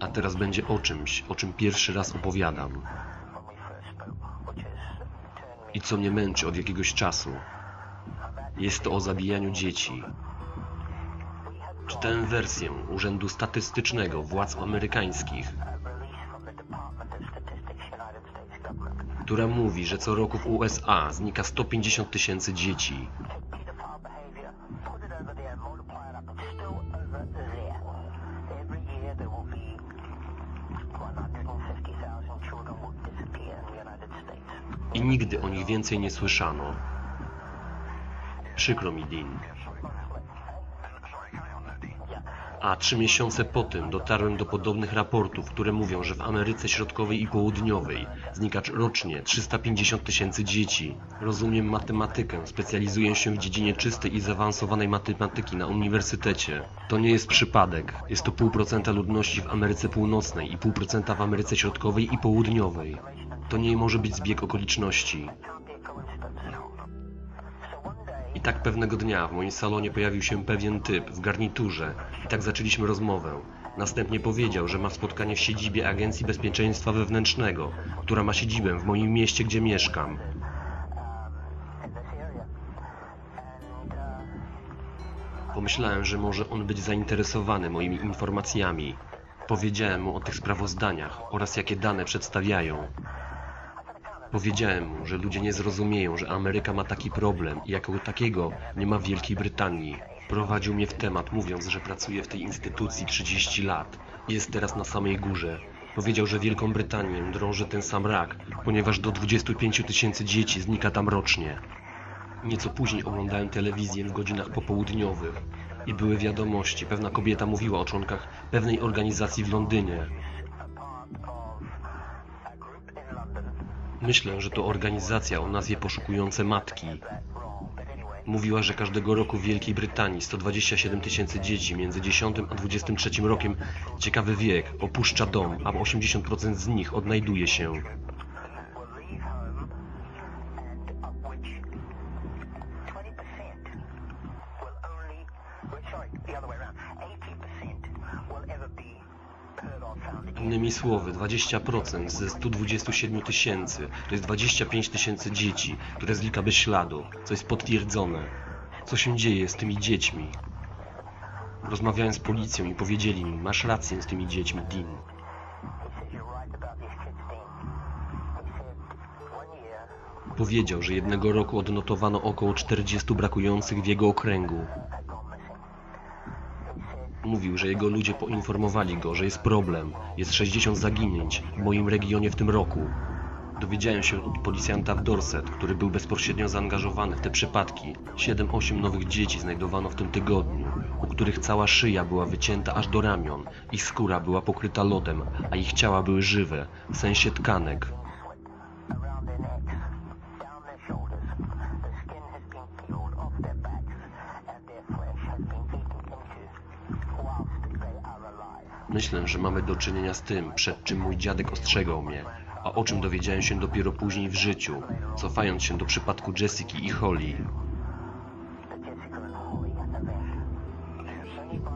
A teraz będzie o czymś, o czym pierwszy raz opowiadam. I co mnie męczy od jakiegoś czasu. Jest to o zabijaniu dzieci. Czytałem wersję Urzędu Statystycznego Władz Amerykańskich, która mówi, że co roku w USA znika 150 tysięcy dzieci. I nigdy o nich więcej nie słyszano. Przykro mi, Dean. A trzy miesiące po tym dotarłem do podobnych raportów, które mówią, że w Ameryce Środkowej i Południowej znika rocznie 350 tysięcy dzieci. Rozumiem matematykę, specjalizuję się w dziedzinie czystej i zaawansowanej matematyki na uniwersytecie. To nie jest przypadek. Jest to pół procenta ludności w Ameryce Północnej i pół procenta w Ameryce Środkowej i Południowej. To nie może być zbieg okoliczności. I tak pewnego dnia w moim salonie pojawił się pewien typ w garniturze i tak zaczęliśmy rozmowę. Następnie powiedział, że ma spotkanie w siedzibie Agencji Bezpieczeństwa Wewnętrznego, która ma siedzibę w moim mieście, gdzie mieszkam. Pomyślałem, że może on być zainteresowany moimi informacjami. Powiedziałem mu o tych sprawozdaniach oraz jakie dane przedstawiają. Powiedziałem mu, że ludzie nie zrozumieją, że Ameryka ma taki problem i jako takiego nie ma Wielkiej Brytanii. Prowadził mnie w temat, mówiąc, że pracuje w tej instytucji 30 lat jest teraz na samej górze. Powiedział, że Wielką Brytanię drąży ten sam rak, ponieważ do 25 tysięcy dzieci znika tam rocznie. Nieco później oglądałem telewizję w godzinach popołudniowych i były wiadomości. Pewna kobieta mówiła o członkach pewnej organizacji w Londynie, Myślę, że to organizacja o nazwie Poszukujące Matki. Mówiła, że każdego roku w Wielkiej Brytanii 127 tysięcy dzieci między 10 a 23 rokiem, ciekawy wiek, opuszcza dom, a 80% z nich odnajduje się. Innymi słowy, 20% ze 127 tysięcy to jest 25 tysięcy dzieci, które znika bez śladu, co jest potwierdzone. Co się dzieje z tymi dziećmi? Rozmawiałem z policją i powiedzieli mi, masz rację z tymi dziećmi, Dean. Powiedział, że jednego roku odnotowano około 40 brakujących w jego okręgu. Mówił, że jego ludzie poinformowali go, że jest problem, jest 60 zaginięć w moim regionie w tym roku. Dowiedziałem się od policjanta w Dorset, który był bezpośrednio zaangażowany w te przypadki. 7-8 nowych dzieci znajdowano w tym tygodniu, u których cała szyja była wycięta aż do ramion, ich skóra była pokryta lodem, a ich ciała były żywe, w sensie tkanek. Myślę, że mamy do czynienia z tym, przed czym mój dziadek ostrzegał mnie, a o czym dowiedziałem się dopiero później w życiu, cofając się do przypadku Jessiki i Holly.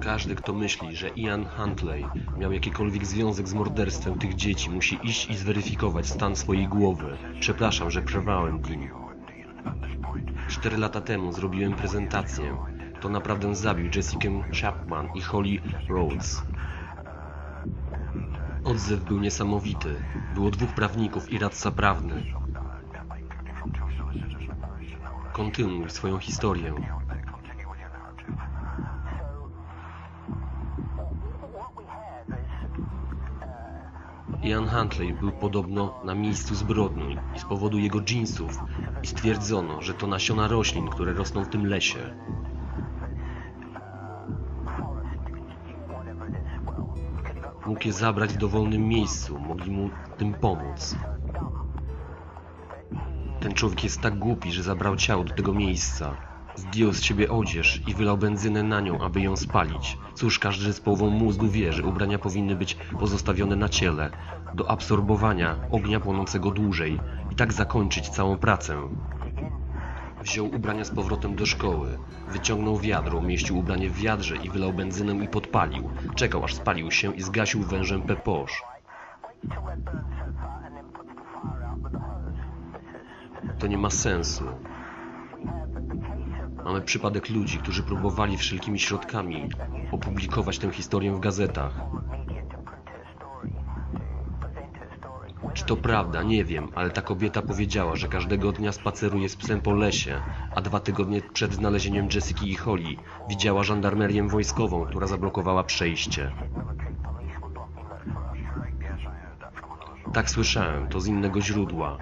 Każdy, kto myśli, że Ian Huntley miał jakikolwiek związek z morderstwem tych dzieci, musi iść i zweryfikować stan swojej głowy. Przepraszam, że przerwałem, Dean. Cztery lata temu zrobiłem prezentację. To naprawdę zabił Jessica Chapman i Holly Rhodes. Odzew był niesamowity. Było dwóch prawników i radca prawny. Kontynuuj swoją historię. Ian Huntley był podobno na miejscu zbrodni i z powodu jego dżinsów i stwierdzono, że to nasiona roślin, które rosną w tym lesie. Mógł je zabrać w dowolnym miejscu, mogli mu tym pomóc. Ten człowiek jest tak głupi, że zabrał ciało do tego miejsca. Zdjął z siebie odzież i wylał benzynę na nią, aby ją spalić. Cóż, każdy z połową mózgu wie, że ubrania powinny być pozostawione na ciele, do absorbowania ognia płonącego dłużej i tak zakończyć całą pracę. Wziął ubrania z powrotem do szkoły. Wyciągnął wiadro, umieścił ubranie w wiadrze i wylał benzynę i podpalił. Czekał aż spalił się i zgasił wężem peposz. To nie ma sensu. Mamy przypadek ludzi, którzy próbowali wszelkimi środkami opublikować tę historię w gazetach. Czy to prawda? Nie wiem, ale ta kobieta powiedziała, że każdego dnia spaceruje z psem po lesie, a dwa tygodnie przed znalezieniem Jessiki i Holly widziała żandarmerię wojskową, która zablokowała przejście. Tak słyszałem, to z innego źródła.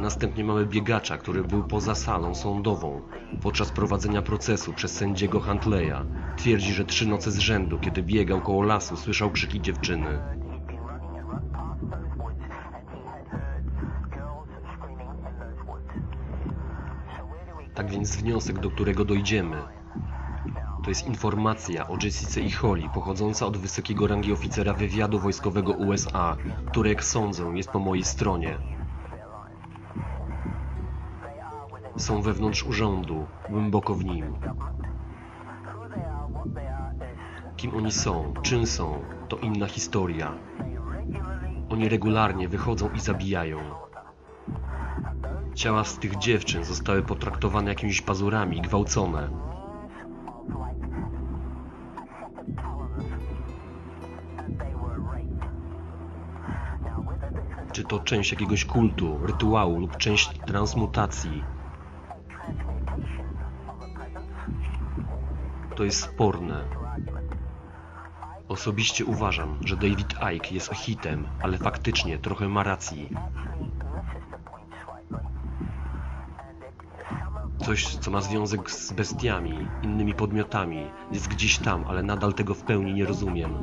Następnie mamy biegacza, który był poza salą sądową podczas prowadzenia procesu przez sędziego Huntleya. Twierdzi, że trzy noce z rzędu, kiedy biegał koło lasu, słyszał krzyki dziewczyny. Tak więc wniosek, do którego dojdziemy, to jest informacja o Jessice i Holly pochodząca od wysokiego rangi oficera wywiadu wojskowego USA, który jak sądzę jest po mojej stronie. Są wewnątrz urządu, głęboko w nim. Kim oni są, czym są, to inna historia. Oni regularnie wychodzą i zabijają. Ciała z tych dziewczyn zostały potraktowane jakimiś pazurami gwałcone. Czy to część jakiegoś kultu, rytuału lub część transmutacji? To jest sporne. Osobiście uważam, że David Icke jest hitem, ale faktycznie trochę ma racji. Coś, co ma związek z bestiami, innymi podmiotami, jest gdzieś tam, ale nadal tego w pełni nie rozumiem.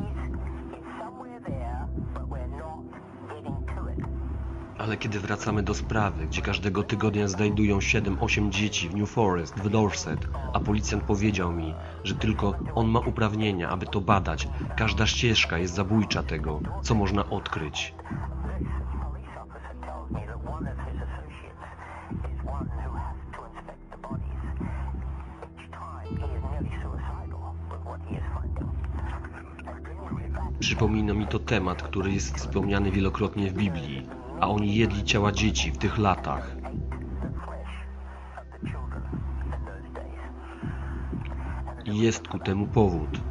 Ale kiedy wracamy do sprawy, gdzie każdego tygodnia znajdują 7-8 dzieci w New Forest, w Dorset, a policjant powiedział mi, że tylko on ma uprawnienia, aby to badać, każda ścieżka jest zabójcza tego, co można odkryć. Przypomina mi to temat, który jest wspomniany wielokrotnie w Biblii, a oni jedli ciała dzieci w tych latach. I jest ku temu powód.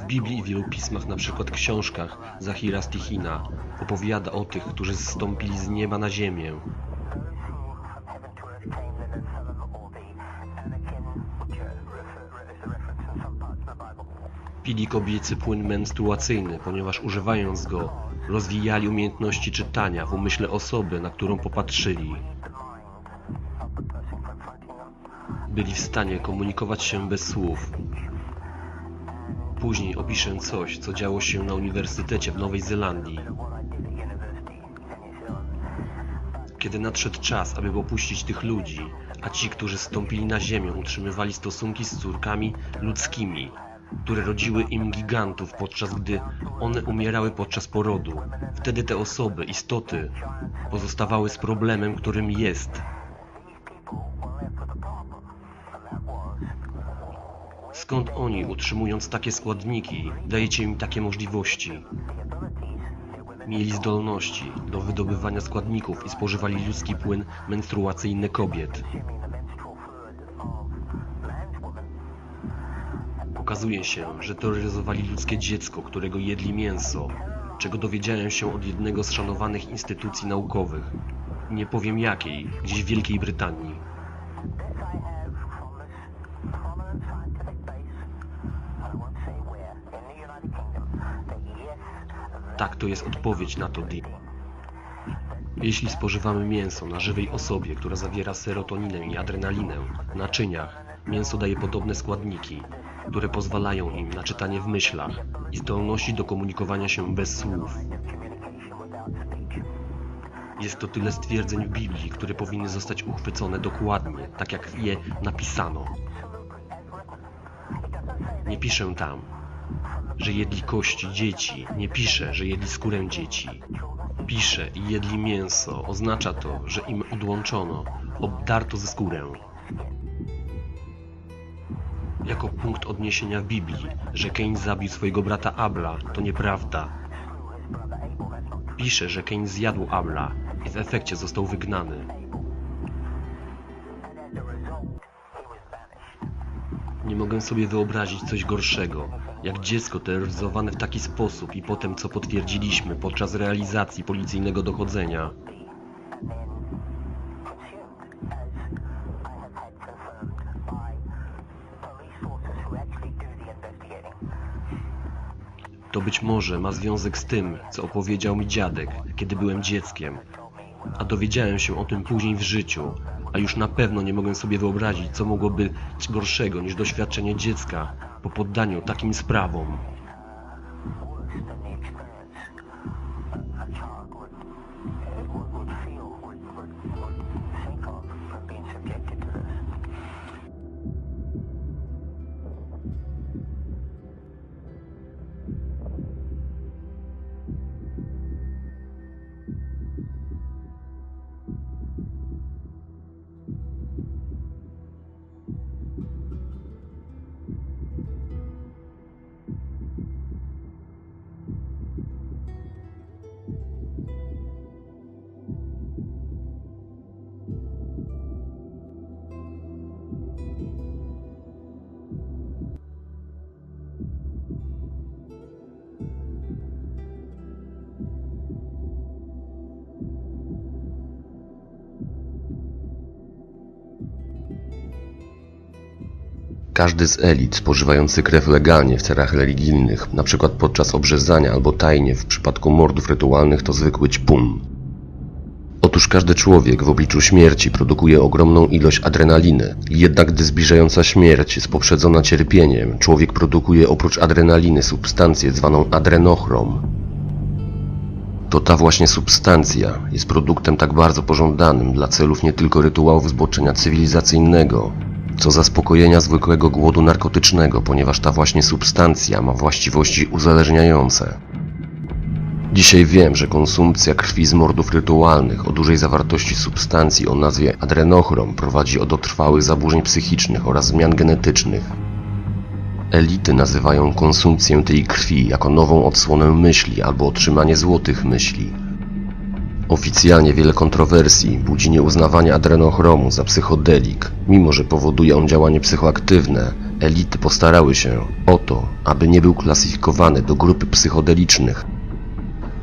W Biblii i wielu pismach, na przykład książkach Zachira Stichina, opowiada o tych, którzy zstąpili z nieba na ziemię. Pili kobiecy płyn menstruacyjny, ponieważ używając go, rozwijali umiejętności czytania w umyśle osoby, na którą popatrzyli. Byli w stanie komunikować się bez słów. Później opiszę coś, co działo się na uniwersytecie w Nowej Zelandii. Kiedy nadszedł czas, aby opuścić tych ludzi, a ci, którzy stąpili na ziemię, utrzymywali stosunki z córkami ludzkimi, które rodziły im gigantów, podczas gdy one umierały podczas porodu. Wtedy te osoby, istoty, pozostawały z problemem, którym jest. Skąd oni, utrzymując takie składniki, dajecie im takie możliwości? Mieli zdolności do wydobywania składników i spożywali ludzki płyn menstruacyjny kobiet. Okazuje się, że terroryzowali ludzkie dziecko, którego jedli mięso, czego dowiedziałem się od jednego z szanowanych instytucji naukowych. Nie powiem jakiej, gdzieś w Wielkiej Brytanii. Tak, to jest odpowiedź na to, Dean. Jeśli spożywamy mięso na żywej osobie, która zawiera serotoninę i adrenalinę w naczyniach, mięso daje podobne składniki, które pozwalają im na czytanie w myślach i zdolności do komunikowania się bez słów. Jest to tyle stwierdzeń w Biblii, które powinny zostać uchwycone dokładnie, tak jak je napisano. Nie piszę tam, że jedli kości dzieci, nie piszę, że jedli skórę dzieci. Pisze i jedli mięso. Oznacza to, że im odłączono, obdarto ze skórę. Jako punkt odniesienia Biblii, że Kain zabił swojego brata Abla, to nieprawda. Pisze, że Kain zjadł Abla i w efekcie został wygnany. Nie mogę sobie wyobrazić coś gorszego, jak dziecko terroryzowane w taki sposób i potem co potwierdziliśmy podczas realizacji policyjnego dochodzenia. To być może ma związek z tym, co opowiedział mi dziadek, kiedy byłem dzieckiem. A dowiedziałem się o tym później w życiu, a już na pewno nie mogę sobie wyobrazić, co mogłoby być gorszego niż doświadczenie dziecka po poddaniu takim sprawom. Każdy z elit spożywający krew legalnie w celach religijnych, np. podczas obrzezania albo tajnie w przypadku mordów rytualnych to zwykły ćpun. Otóż każdy człowiek w obliczu śmierci produkuje ogromną ilość adrenaliny, jednak gdy zbliżająca śmierć jest poprzedzona cierpieniem, człowiek produkuje oprócz adrenaliny substancję zwaną adrenochrom. To ta właśnie substancja jest produktem tak bardzo pożądanym dla celów nie tylko rytuałów zboczenia cywilizacyjnego, co zaspokojenia zwykłego głodu narkotycznego, ponieważ ta właśnie substancja ma właściwości uzależniające. Dzisiaj wiem, że konsumpcja krwi z mordów rytualnych o dużej zawartości substancji o nazwie adrenochrom prowadzi do trwałych zaburzeń psychicznych oraz zmian genetycznych. Elity nazywają konsumpcję tej krwi jako nową odsłonę myśli albo otrzymanie złotych myśli. Oficjalnie wiele kontrowersji budzi nieuznawanie adrenochromu za psychodelik. Mimo, że powoduje on działanie psychoaktywne, elity postarały się o to, aby nie był klasyfikowany do grupy psychodelicznych.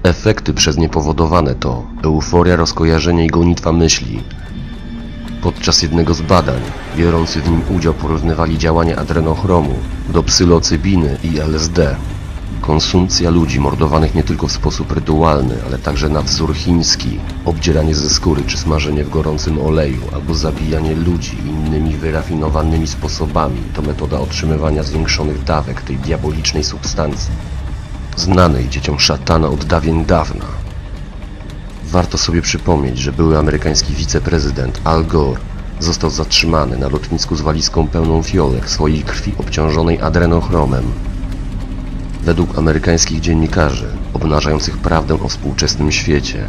Efekty przez nie powodowane to euforia, rozkojarzenie i gonitwa myśli. Podczas jednego z badań, biorący w nim udział porównywali działanie adrenochromu do psylocybiny i LSD. Konsumpcja ludzi mordowanych nie tylko w sposób rytualny, ale także na wzór chiński, obdzieranie ze skóry czy smażenie w gorącym oleju, albo zabijanie ludzi innymi wyrafinowanymi sposobami to metoda otrzymywania zwiększonych dawek tej diabolicznej substancji, znanej dzieciom szatana od dawien dawna. Warto sobie przypomnieć, że były amerykański wiceprezydent Al Gore został zatrzymany na lotnisku z walizką pełną fiolek swojej krwi obciążonej adrenochromem. Według amerykańskich dziennikarzy, obnażających prawdę o współczesnym świecie,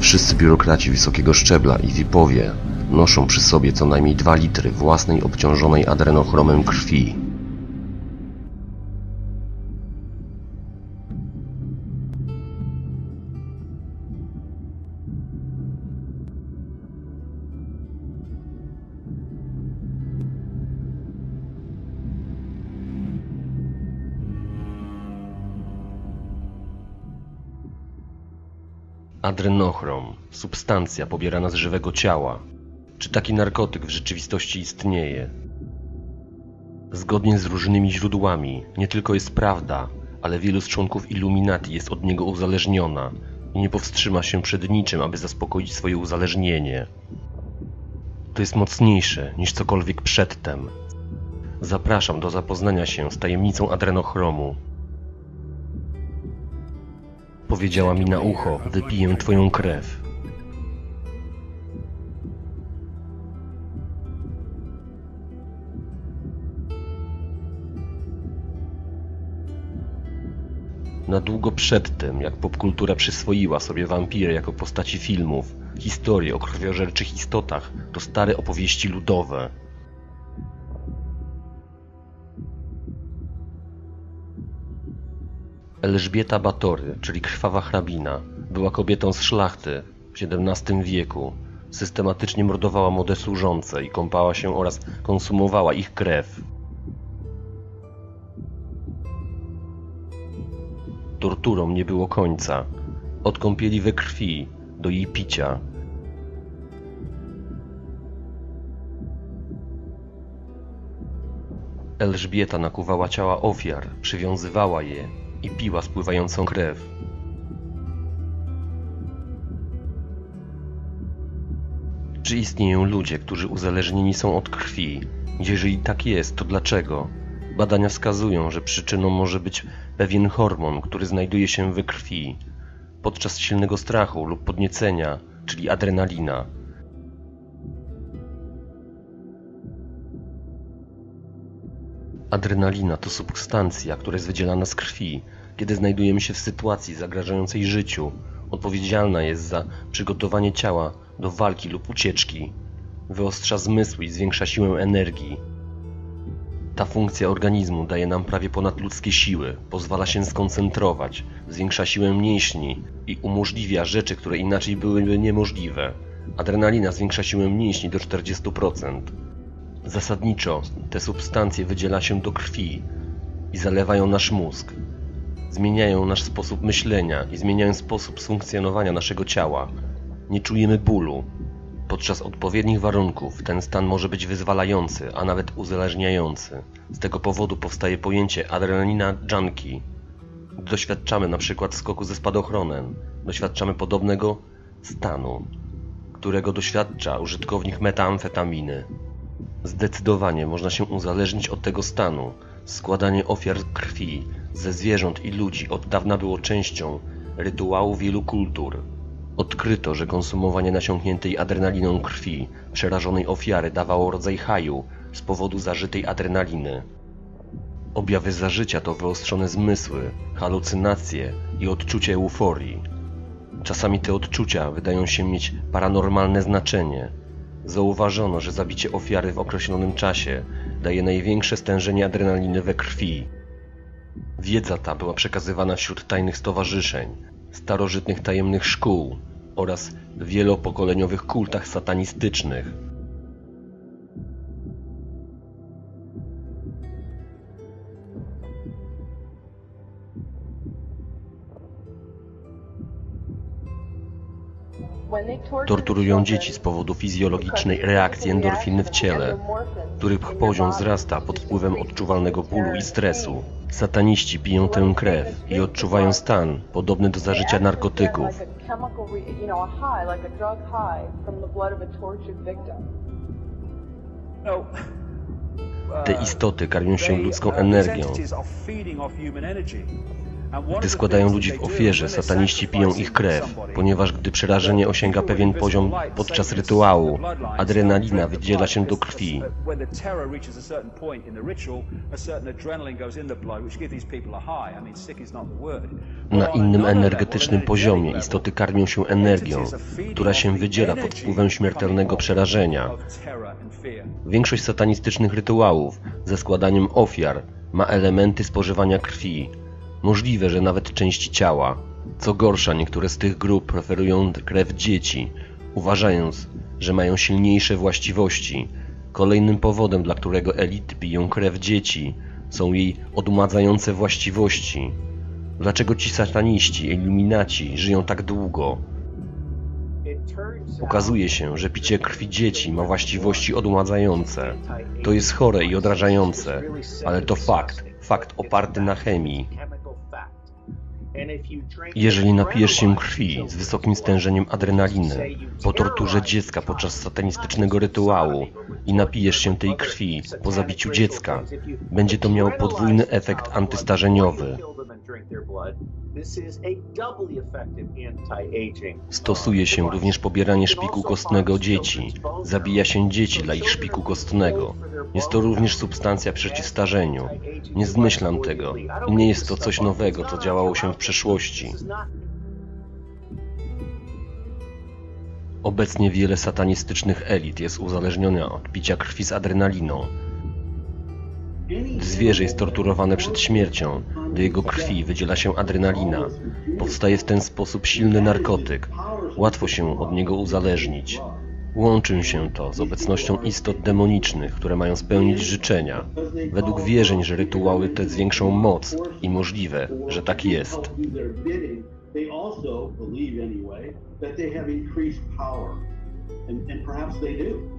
wszyscy biurokraci wysokiego szczebla i VIP-owie noszą przy sobie co najmniej 2 litry własnej obciążonej adrenochromem krwi. Adrenochrom, substancja pobierana z żywego ciała. Czy taki narkotyk w rzeczywistości istnieje? Zgodnie z różnymi źródłami, nie tylko jest prawda, ale wielu z członków Illuminati jest od niego uzależniona i nie powstrzyma się przed niczym, aby zaspokoić swoje uzależnienie. To jest mocniejsze niż cokolwiek przedtem. Zapraszam do zapoznania się z tajemnicą adrenochromu. Powiedziała mi na ucho, wypiję twoją krew. Na długo przed tym, jak popkultura przyswoiła sobie wampiry jako postaci filmów, historie o krwiożerczych istotach to stare opowieści ludowe. Elżbieta Batory, czyli krwawa hrabina, była kobietą z szlachty w XVII wieku. Systematycznie mordowała młode służące i kąpała się oraz konsumowała ich krew. Torturom nie było końca. Od kąpieli we krwi do jej picia. Elżbieta nakuwała ciała ofiar, przywiązywała je i piła spływającą krew. Czy istnieją ludzie, którzy uzależnieni są od krwi? Jeżeli tak jest, to dlaczego? Badania wskazują, że przyczyną może być pewien hormon, który znajduje się we krwi podczas silnego strachu lub podniecenia, czyli adrenalina. Adrenalina to substancja, która jest wydzielana z krwi, kiedy znajdujemy się w sytuacji zagrażającej życiu. Odpowiedzialna jest za przygotowanie ciała do walki lub ucieczki. Wyostrza zmysły i zwiększa siłę energii. Ta funkcja organizmu daje nam prawie ponadludzkie siły, pozwala się skoncentrować, zwiększa siłę mięśni i umożliwia rzeczy, które inaczej byłyby niemożliwe. Adrenalina zwiększa siłę mięśni do 40%. Zasadniczo te substancje wydziela się do krwi i zalewają nasz mózg. Zmieniają nasz sposób myślenia i zmieniają sposób funkcjonowania naszego ciała. Nie czujemy bólu. Podczas odpowiednich warunków ten stan może być wyzwalający, a nawet uzależniający. Z tego powodu powstaje pojęcie adrenalina junkie. Doświadczamy na przykład skoku ze spadochronem, doświadczamy podobnego stanu, którego doświadcza użytkownik metamfetaminy. Zdecydowanie można się uzależnić od tego stanu. Składanie ofiar krwi ze zwierząt i ludzi od dawna było częścią rytuału wielu kultur. Odkryto, że konsumowanie nasiąkniętej adrenaliną krwi przerażonej ofiary dawało rodzaj haju z powodu zażytej adrenaliny. Objawy zażycia to wyostrzone zmysły, halucynacje i odczucie euforii. Czasami te odczucia wydają się mieć paranormalne znaczenie. Zauważono, że zabicie ofiary w określonym czasie daje największe stężenie adrenaliny we krwi. Wiedza ta była przekazywana wśród tajnych stowarzyszeń, starożytnych tajemnych szkół oraz wielopokoleniowych kultach satanistycznych. Torturują dzieci z powodu fizjologicznej reakcji endorfiny w ciele, których poziom wzrasta pod wpływem odczuwalnego bólu i stresu. Sataniści piją tę krew i odczuwają stan podobny do zażycia narkotyków. Te istoty karmią się ludzką energią. Gdy składają ludzi w ofierze, sataniści piją ich krew, ponieważ gdy przerażenie osiąga pewien poziom podczas rytuału, adrenalina wydziela się do krwi. Na innym energetycznym poziomie istoty karmią się energią, która się wydziela pod wpływem śmiertelnego przerażenia. Większość satanistycznych rytuałów ze składaniem ofiar ma elementy spożywania krwi, Możliwe, że nawet części ciała. Co gorsza, niektóre z tych grup preferują krew dzieci, uważając, że mają silniejsze właściwości. Kolejnym powodem, dla którego elity piją krew dzieci, są jej odmładzające właściwości. Dlaczego ci sataniści, iluminaci żyją tak długo? Okazuje się, że picie krwi dzieci ma właściwości odmładzające. To jest chore i odrażające, ale to fakt, fakt oparty na chemii. Jeżeli napijesz się krwi z wysokim stężeniem adrenaliny po torturze dziecka podczas satanistycznego rytuału i napijesz się tej krwi po zabiciu dziecka, będzie to miało podwójny efekt antystarzeniowy. Stosuje się również pobieranie szpiku kostnego dzieci. Zabija się dzieci dla ich szpiku kostnego. Jest to również substancja przeciwstarzeniu. Nie zmyślam tego. I nie jest to coś nowego, co działało się w przeszłości. Obecnie wiele satanistycznych elit jest uzależnione od picia krwi z adrenaliną. Zwierzę jest torturowane przed śmiercią, do jego krwi wydziela się adrenalina. Powstaje w ten sposób silny narkotyk. Łatwo się od niego uzależnić. Łączy się to z obecnością istot demonicznych, które mają spełnić życzenia. Według wierzeń, że rytuały te zwiększą moc i możliwe, że tak jest. And, and perhaps they do.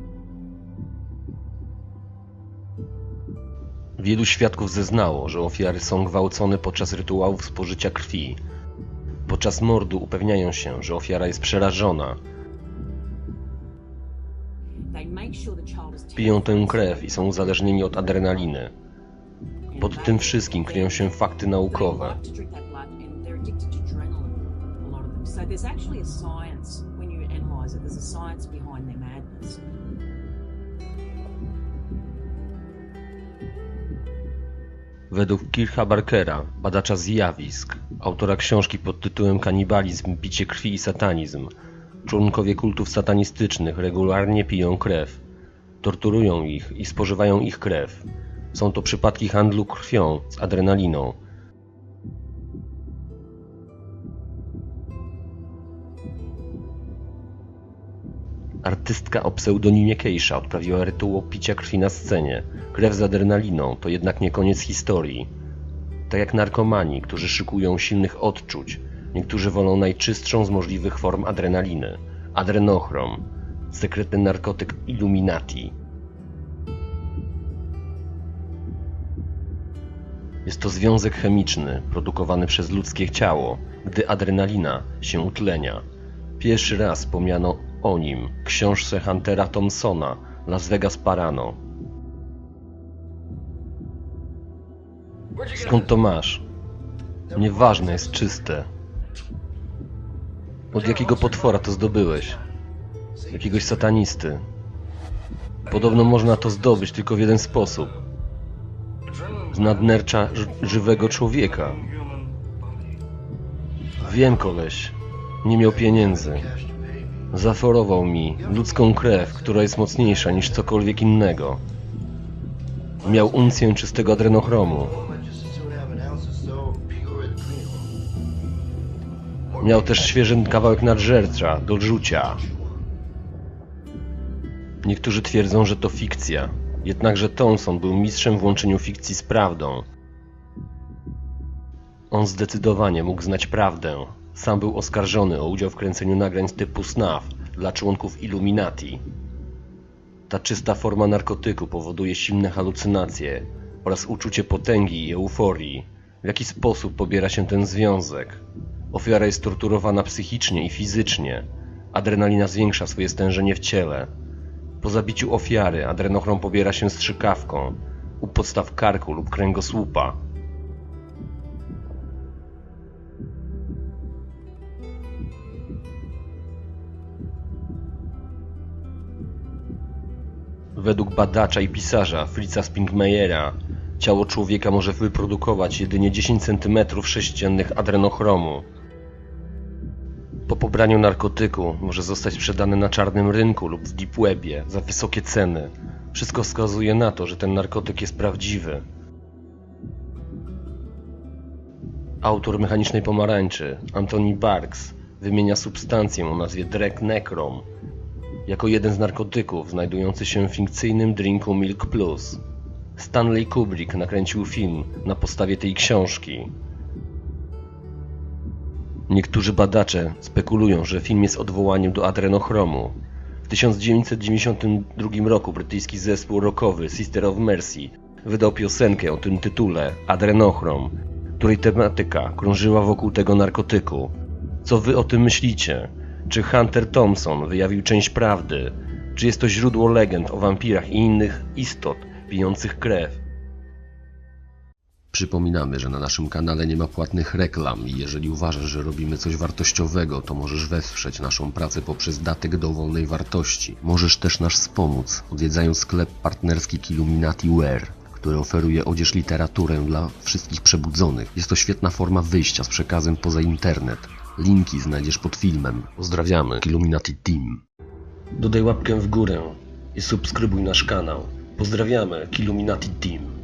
Wielu świadków zeznało, że ofiary są gwałcone podczas rytuałów spożycia krwi. Podczas mordu upewniają się, że ofiara jest przerażona. Piją tę krew i są uzależnieni od adrenaliny. Pod tym wszystkim kryją się fakty naukowe. So there's actually a science when you analyse it. There's a science behind their madness. Według Kircha Barkera, badacza zjawisk, autora książki pod tytułem Kanibalizm, picie krwi i satanizm, członkowie kultów satanistycznych regularnie piją krew, torturują ich i spożywają ich krew. Są to przypadki handlu krwią z adrenaliną. Artystka o pseudonimie Keisha odprawiła rytuał picia krwi na scenie. Krew z adrenaliną to jednak nie koniec historii. Tak jak narkomani, którzy szykują silnych odczuć, niektórzy wolą najczystszą z możliwych form adrenaliny adrenochrom, sekretny narkotyk Illuminati. Jest to związek chemiczny produkowany przez ludzkie ciało, gdy adrenalina się utlenia. Pierwszy raz wspomniano o nim książce Huntera Thompsona Las Vegas Parano. Skąd to masz? Nieważne, jest czyste. Od jakiego potwora to zdobyłeś? Jakiegoś satanisty. Podobno można to zdobyć tylko w jeden sposób. Z nadnercza żywego człowieka. Wiem, koleś. Nie miał pieniędzy. Zaforował mi ludzką krew, która jest mocniejsza niż cokolwiek innego. Miał uncję czystego adrenochromu. Miał też świeży kawałek nadżercza do rzucia. Niektórzy twierdzą, że to fikcja. Jednakże Thompson był mistrzem w łączeniu fikcji z prawdą. On zdecydowanie mógł znać prawdę. Sam był oskarżony o udział w kręceniu nagrań z typu SNAF dla członków Illuminati. Ta czysta forma narkotyku powoduje silne halucynacje oraz uczucie potęgi i euforii. W jaki sposób pobiera się ten związek? Ofiara jest torturowana psychicznie i fizycznie. Adrenalina zwiększa swoje stężenie w ciele. Po zabiciu ofiary adrenochrom pobiera się strzykawką u podstaw karku lub kręgosłupa. Według badacza i pisarza Fritza Spingmeyera ciało człowieka może wyprodukować jedynie 10 cm sześciennych adrenochromu. Po pobraniu narkotyku może zostać sprzedany na czarnym rynku lub w deep webie za wysokie ceny. Wszystko wskazuje na to, że ten narkotyk jest prawdziwy. Autor Mechanicznej Pomarańczy, Anthony Barks, wymienia substancję o nazwie Drek Necrom jako jeden z narkotyków znajdujący się w fikcyjnym drinku Milk Plus. Stanley Kubrick nakręcił film na podstawie tej książki. Niektórzy badacze spekulują, że film jest odwołaniem do adrenochromu. W 1992 roku brytyjski zespół rockowy Sister of Mercy wydał piosenkę o tym tytule Adrenochrom, której tematyka krążyła wokół tego narkotyku. Co wy o tym myślicie? Czy Hunter Thompson wyjawił część prawdy? Czy jest to źródło legend o wampirach i innych istot pijących krew? Przypominamy, że na naszym kanale nie ma płatnych reklam i jeżeli uważasz, że robimy coś wartościowego, to możesz wesprzeć naszą pracę poprzez datek dowolnej wartości. Możesz też nas wspomóc, odwiedzając sklep partnerski Illuminati Wear, który oferuje odzież literaturę dla wszystkich przebudzonych. Jest to świetna forma wyjścia z przekazem poza internet. Linki znajdziesz pod filmem. Pozdrawiamy, Illuminati Team. Dodaj łapkę w górę i subskrybuj nasz kanał. Pozdrawiamy, Illuminati Team.